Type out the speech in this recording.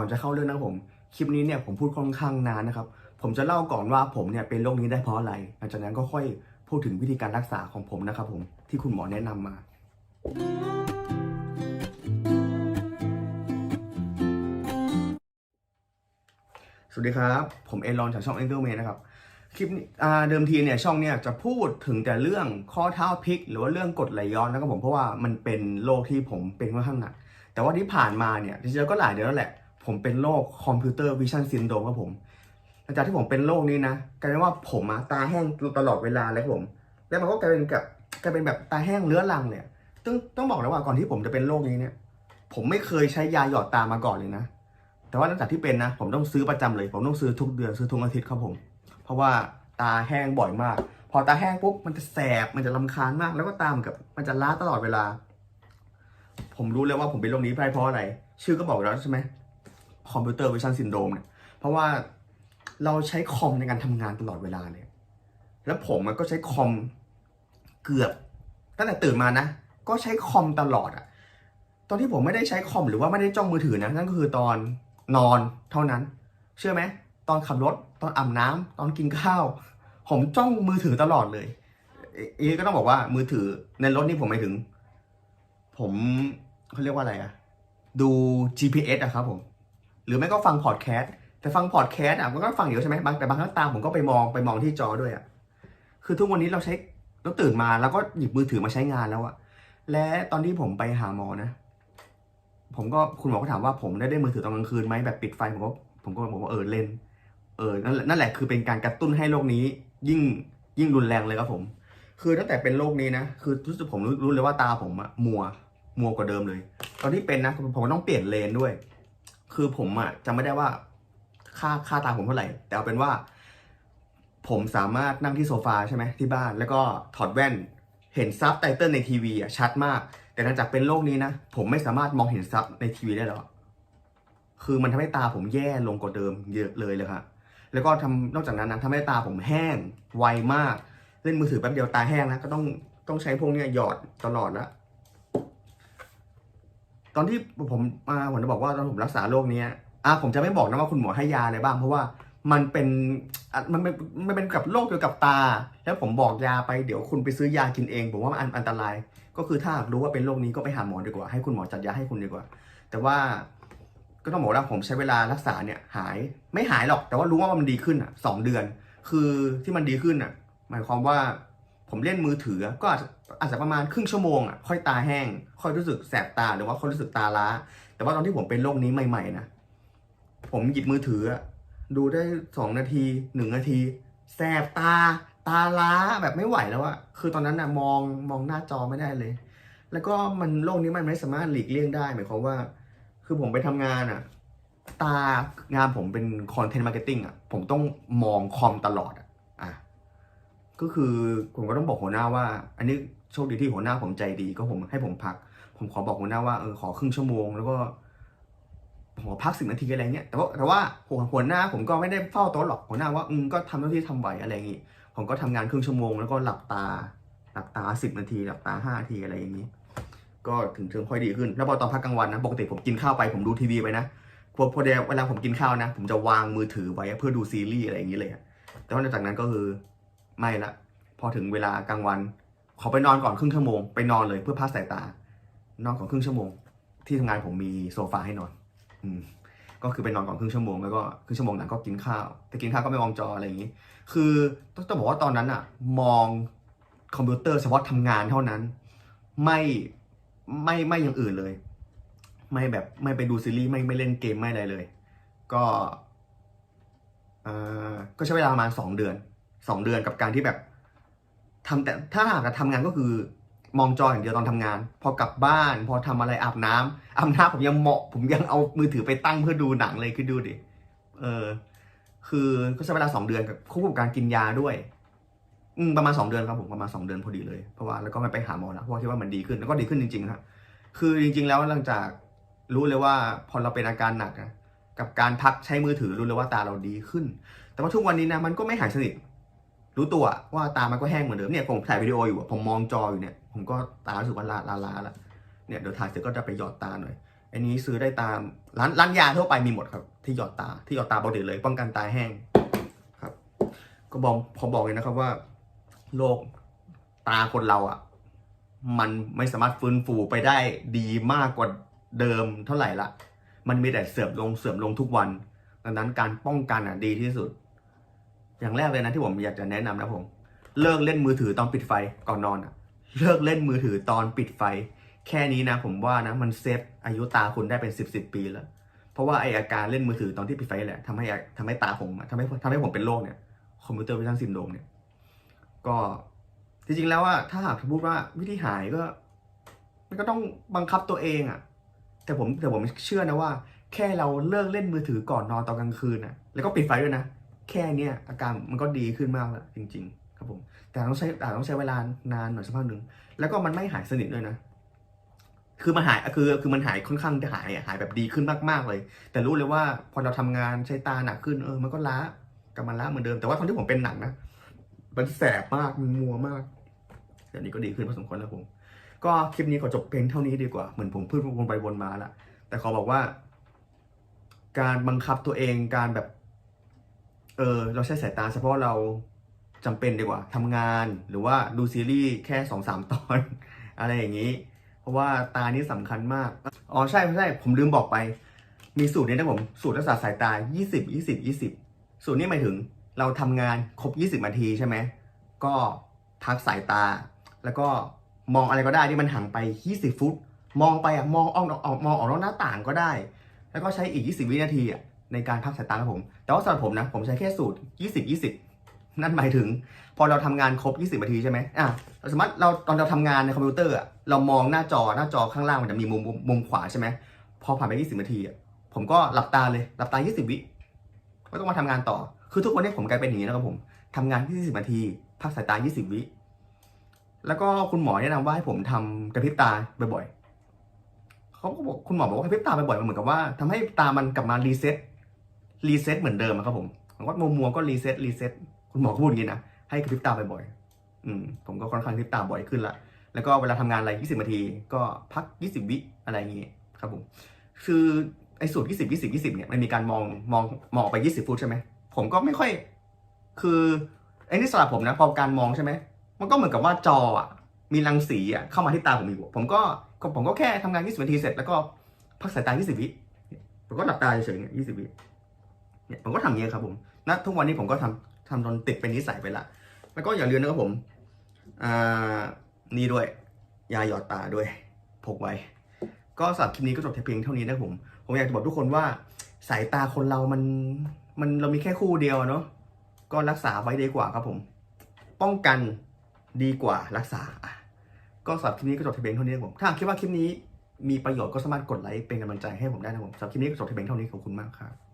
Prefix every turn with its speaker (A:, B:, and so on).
A: ก่อนจะเข้าเรื่องนะผมคลิปนี้เนี่ยผมพูดค่อนข้างนานนะครับ ผมจะเล่าก่อนว่าผมเนี่ยเป็นโรคนี้ได้เพราะอะไรหลังจากนั้นก็ค่อยพูดถึงวิธีการรักษาของผมนะครับ ผมที่คุณหมอแนะนำมา สวัสดีครับ ผมเอลอนจากช่อง a n g e l m a n นะครับคลิปเดิมทีเนี่ยช่องเนี่ยจะพูดถึงแต่เรื่องข้อเท้าพลิก หรือว่าเรื่องกดไหลย้อนนะครับผมเพราะว่ามันเป็นโรคที่ผมเป็นค่อนข้างหนัก แต่ว่าที่ผ่านมาเนี่ยจริงๆก็หลายเดือนแล้วแหละ ผมเป็นโรคคอมพิวเตอร์วิชั่นซินโดมครับผมหลังจากที่ผมเป็นโรคนี้นะกลายเป็นว่าผมอะตาแห้งตลอดเวลาเลยครับผม แล้วมันก็กลายเป็นกับกลายเป็นแบบตาแห้งเรื้อรังเลยอะต้องต้องบอกเลยว่าก่อนที่ผมจะเป็นโรคนี้เนี่ย ผมไม่เคยใช้ยาหยอดตามาก่อนเลยนะ แต่ว่าหลังจากที่เป็นนะ ผมต้องซื้อประจำเลย ผมต้องซื้อทุกเดือนซื้อทุกอาทิตย์ครับผม เพราะว่าตาแห้งบ่อยมาก พอตาแห้งปุ๊บมันจะแสบมันจะลำคาญมาก แล้วก็ตามกับมันจะล้าตลอดเวลา ผมรู้เลยว่าผมเป็นโรคนี้เพราะอะไร ชื่อก็บอกแล้วใช่ไหม คอมพิวเตอร์วิชั่นซินโดมเนี่ย เพราะว่าเราใช้คอมในการทำงานตลอดเวลาเลย แล้วผมมันก็ใช้คอมเกือบตั้งแต่ตื่นมานะ ก็ใช้คอมตลอดอะตอนที่ผมไม่ได้ใช้คอมหรือว่าไม่ได้จ้องมือถือนะ นั่นก็คือตอนนอนเท่านั้น เชื่อไหม ตอนขับรถ ตอนอาบน้ำตอนกินข้าว ผมจ้องมือถือตลอดเลยอเอะก็ต้องบอกว่ามือถือในรถนี่ผมหมายถึง ผมเขาเรียกว่าอะไรอะดู GPS อะครับผม หรือไม่ก็ฟังพอดแคสต์แต่ฟังพอดแคสต์อะมันก็ฟังอยู่ใช่ไหมบางแต่บางครั้งตาผมก็ไปมองไปมองที่จอด้วยอะคือทุกวันนี้เราใช้เราตื่นมาแล้วก็หยิบมือถือมาใช้งานแล้วอะและตอนที่ผมไปหาหมอนะ ผมก็คุณหมอก็ถามว่าผมได้ได้มือถือตอนกลางคืนไหมแบบปิดไฟผมก็ผมก็บอกว่าเออเล่น เออนั่นแหละนั่นแหละคือเป็นการกระตุ้นให้โรคนี้ ยิ่งยิ่งรุนแรงเลยครับผม คือตั้งแต่เป็นโรคนี้นะคือรู้สึกผมรู้รู้เลยว่าตาผมอะมัวมัวกว่าเดิมเลย ตอนที่เป็นนะผมต้องเปลี่ยนเลนด้วย คือผมอะจำไม่ได้ว่าค่าค่าตาผมเท่าไหร่ แต่เอาเป็นว่า ผมสามารถนั่งที่โซฟาใช่ไหมที่บ้าน แล้วก็ถอดแว่นเห็นซับไตเติลในทีวีอะชัดมาก แต่หลังจากเป็นโรคนี้นะผมไม่สามารถมองเห็นซับในทีวีได้แล้วอะคือมันทำให้ตาผมแย่ลงกว่าเดิมเยอะเลยเลยครับแล้วก็ทำนอกจากนั้นนะทำให้ตาผมแห้งไวมาก เล่นมือถือแป๊บเดียวตาแห้งนะก็ต้องต้องใช้พวกเนี้ยหยอดตลอดละ ตอนที่ผมมาผมจะบอกว่าตอนผมรักษาโรคเนี้ยอะผมจะไม่บอกนะว่าคุณหมอให้ยาอะไรบ้าง เพราะว่ามันเป็นมันเป็นมันเป็นกับโรคเกี่ยวกับตา แล้วผมบอกยาไปเดี๋ยวคุณไปซื้อยากินเอง ผมว่ามันอันตราย ก็คือถ้ารู้ว่าเป็นโรคนี้ก็ไปหาหมอดีกว่า ให้คุณหมอจัดยาให้คุณดีกว่า แต่ว่าก็ต้องบอกว่าผมใช้เวลารักษาเนี่ยหายไม่หายหรอก แต่ว่ารู้ว่ามันดีขึ้นอะสองเดือน คือที่มันดีขึ้นอะ หมายความว่า ผมเล่นมือถือก็อาจจะอาจจะประมาณครึ่งชั่วโมงอะค่อยตาแห้ง ค่อยรู้สึกแสบตาหรือว่าค่อยรู้สึกตาล้า แต่ว่าตอนที่ผมเป็นโรคนี้ใหม่ๆนะผมหยิบมือถือดูได้สองนาทีหนึ่งนาที แสบตา ตาล้าแบบไม่ไหวแล้วอะคือตอนนั้นนะมองมองหน้าจอไม่ได้เลย แล้วก็มันโรคนี้มันไม่สามารถหลีกเลี่ยงได้หมายความว่า คือผมไปทำงานอะตางานผมเป็นคอนเทนต์มาร์เก็ตติ้งอะผมต้องมองคอมตลอด ก็คือผมก็ต้องบอกหัวหน้าว่า อันนี้โชคดีที่หัวหน้าผมใจดีก็ผมให้ผมพัก ผมขอบอกหัวหน้าว่าเออขอครึ่งชั่วโมง แล้วก็ขอพักสิบนาทีอะไรเงี้ยแต่ว่าแต่ว่าหัวหัวหน้าผมก็ไม่ได้เฝ้าโต๊ะหรอกหัวหน้าว่าอืมก็ทำหน้าที่ทำไหวอะไรอย่างงี้ผมก็ทำงานครึ่งชั่วโมงแล้วก็หลับตา หลับตาสิบนาที หลับตาห้านาทีอะไรอย่างนี้ ก็ถึงถึงค่อยดีขึ้น แล้วพอตอนพักกลางวันนะปกติผมกินข้าวไปผมดูทีวีไปนะพอพอเดยวเวลาผมกินข้าวนะ ผมจะวางมือถือไว้เพื่อดูซีรีส์อะไรอย่างนี้เลยแต่ว่าจากนั้นก็คือ ไม่ละ พอถึงเวลากลางวัน ขอไปนอนก่อนครึ่งชั่วโมงไปนอนเลยเพื่อพักสายตา นอนก่อนครึ่งชั่วโมง ที่ทำงานผมมีโซฟาให้นอน อืมก็คือไปนอนก่อนครึ่งชั่วโมงแล้วก็ครึ่งชั่วโมงหลังก็กินข้าว แต่กินข้าวก็ไม่มองจออะไรอย่างนี้ คือต้องบอกว่าตอนนั้นอะมองคอมพิวเตอร์เฉพาะทำงานเท่านั้น ไม่ไม่ไม่อย่างอื่นเลย ไม่แบบไม่ไปดูซีรีส์ไม่ไม่เล่นเกมไม่อะไรเลย ก็เอ่อก็ใช้เวลาประมาณสองเดือน สองเดือนกับการที่แบบทำแต่ถ้าหากจะทำงานก็คือ มองจออย่างเดียวตอนทำงาน พอกลับบ้าน พอทำอะไรอาบน้ำอาบน้ำผมยังเหมาะ ผมยังเอามือถือไปตั้งเพื่อดูหนังเลยคือดูดิเออ คือก็ใช้เวลาสองเดือนกับควบคู่กับการกินยาด้วย อืมประมาณสองเดือนครับผมประมาณสองเดือนพอดีเลยเพราะว่าแล้วก็ไม่ไปหาหมอแล้วเพราะว่าคิดว่ามันดีขึ้นแล้วก็ดีขึ้นจริงๆครับคือจริง ๆ แล้วหลังจากรู้เลยว่าพอเราเป็นอาการหนักอะกับการพักใช้มือถือรู้เลยว่าตาเราดีขึ้น แต่ว่าทุกวันนี้นะมันก็ไม่หายสนิท รู้ตัวว่าตามันก็แห้งเหมือนเดิมเนี่ยผมถ่ายวิดีโออยู่ผมมองจออยู่เนี่ยผมก็ตารู้สึกว่าลาลาลาละเนี่ยเดี๋ยวถ่ายเสร็จก็จะไปหยอดตาหน่อยอันนี้ซื้อได้ตามร้านร้านยาทั่วไปมีหมดครับ ที่หยอดตาที่หยอดตาปกติเลย ป้องกันตาแห้งครับ ก็บอกพอบอกเลยนะครับว่าโรคตาคนเราอะ มันไม่สามารถฟื้นฟูไปได้ดีมากกว่าเดิมเท่าไหร่ละมันมีแต่เสื่อมลงเสื่อมลงทุกวันดังนั้นการป้องกันอะดีที่สุด อย่างแรกเลยนะที่ผมอยากจะแนะนำนะผม เลิกเล่นมือถือตอนปิดไฟก่อนนอนอะเลิกเล่นมือถือตอนปิดไฟ แค่นี้นะ ผมว่านะมันเซฟอายุตาคุณได้เป็นสิบสิบปีแล้ว เพราะว่าไออาการเล่นมือถือตอนที่ปิดไฟแหละทำให้ทำให้ตาผมทำให้ทำให้ผมเป็นโรคเนี่ยคอมพิวเตอร์วิชั่นซินโดมเนี่ย ก็จริงๆแล้วว่าถ้าหากพูดว่าวิธีหายก็ มันก็ต้องบังคับตัวเองอะแต่ผมแต่ผมเชื่อนะว่า แค่เราเลิกเล่นมือถือก่อนนอนตอนกลางคืนนะแล้วก็ปิดไฟด้วยนะ แค่เนี้ยอาการมันก็ดีขึ้นมากแล้วจริง ๆ ครับผม แต่ต้องใช้แต่ต้องใช้เวลานานหน่อยสักพักหนึ่งแล้วก็มันไม่หายสนิทด้วยนะ คือมันหายคือคือมันหายค่อนข้างจะหายอะหายแบบดีขึ้นมากๆเลย แต่รู้เลยว่าพอเราทำงานใช้ตาหนักขึ้นเออมันก็ล้ากลับมาล้าเหมือนเดิมแต่ว่าตอนที่ผมเป็นหนักนะมันแสบมากมันมัวมากเดี๋ยวนี้ก็ดีขึ้นพอสมควรแล้วผมก็คลิปนี้ขอจบเพียงเท่านี้ดีกว่าเหมือนผมพูดวนไปวนมาละแต่ขอบอกว่า การบังคับตัวเองการแบบ เออเราใช้สายตาเฉพาะเราจำเป็นดีกว่าทำงานหรือว่าดูซีรีส์แค่สองสามตอน อะไรอย่างนี้ เพราะว่าตานี่สำคัญมาก อ๋อใช่ใช่ผมลืมบอกไป มีสูตรนี้นะผม สูตรรักษาสายตา 20 20 20 สูตรนี้หมายถึงเราทำงานครบ 20นาทีใช่ไหม ก็พักสายตา แล้วก็มองอะไรก็ได้ที่มันห่างไป 20 ฟุต มองไปอะมองออกออกมองออกนอกหน้าต่างก็ได้ แล้วก็ใช้อีก 20 วินาทีอะ ในการพักสายตาครับผม แต่ว่าสำหรับผมนะ ผมใช้แค่สูตร 20 20 นั่นหมายถึง พอเราทำงานครบ 20 นาทีใช่ไหมอะเราสามารถเราตอนเราทำงานในคอมพิวเตอร์อะเรามองหน้าจอหน้าจอข้างล่างมันจะมีมุมมุมขวาใช่ไหมพอผ่านไป 20 นาทีอะผมก็หลับตาเลยหลับตา 20 วิก็ต้องมาทำงานต่อ คือทุกวันนี้ผมกลายเป็นอย่างนี้นะครับผมทำงาน 20 นาที พักสายตา 20 วิแล้วก็คุณหมอแนะนำว่าให้ผมทำกระพริบตาบ่อยๆเขาก็บอกคุณหมอบอกว่ากระพริบตาบ่อยๆมันเหมือนกับว่าทำให้ตามันกลับมารีเซ็ต รีเซ็ตเหมือนเดิมอะครับผมผมก็มัวๆก็รีเซ็ตรีเซ็ตคุณหมอพูดอย่างนี้นะ ให้กระพริบตาบ่อยๆอืมผมก็ค่อนข้างกระพริบตาบ่อยขึ้นละแล้วก็เวลาทำงานอะไร 20 นาที ก็พัก 20 วิอะไรอย่างงี้ครับผม คือไอ้สูตร 20 20 20 เนี่ย มันมีการมองมองมองออกไป 20 ฟุตใช่ไหม ผมก็ไม่ค่อย คือไอ้นี่สำหรับผมนะ พอการมองใช่ไหม มันก็เหมือนกับว่าจออะ มีรังสีอะเข้ามาที่ตาผมอยู่ ผมก็ผมก็แค่ทำงาน 20 นาทีเสร็จแล้วก็พักสายตา 20 วิผมก็หลับตาเฉยๆเนี่ย20 วิ เนี่ยผมก็ทำเงี้ยครับผมณทุกวันนี้ผมก็ทำทำจนติดเป็นนิสัยไปละแล้วก็อย่าลืมนะครับผมอ่านี่ด้วย ยาหยอดตาด้วยพกไว้ ก็สำหรับคลิปนี้ก็จบแต่เพียงเท่านี้นะครับผม ผมอยากจะบอกทุกคนว่าสายตาคนเรามันมันเรามีแค่คู่เดียวเนาะก็รักษาไว้ดีกว่าครับผม ป้องกันดีกว่ารักษาอะก็สำหรับคลิปนี้ก็จบแต่เพียงเท่านี้ครับผมถ้าคิดว่าคลิปนี้มีประโยชน์ก็สามารถกดไลค์เป็นกำลังใจให้ผมได้นะครับผมสำหรับคลิปนี้ก็จบแต่เพียงเท่านี้ขอบคุณมากครับ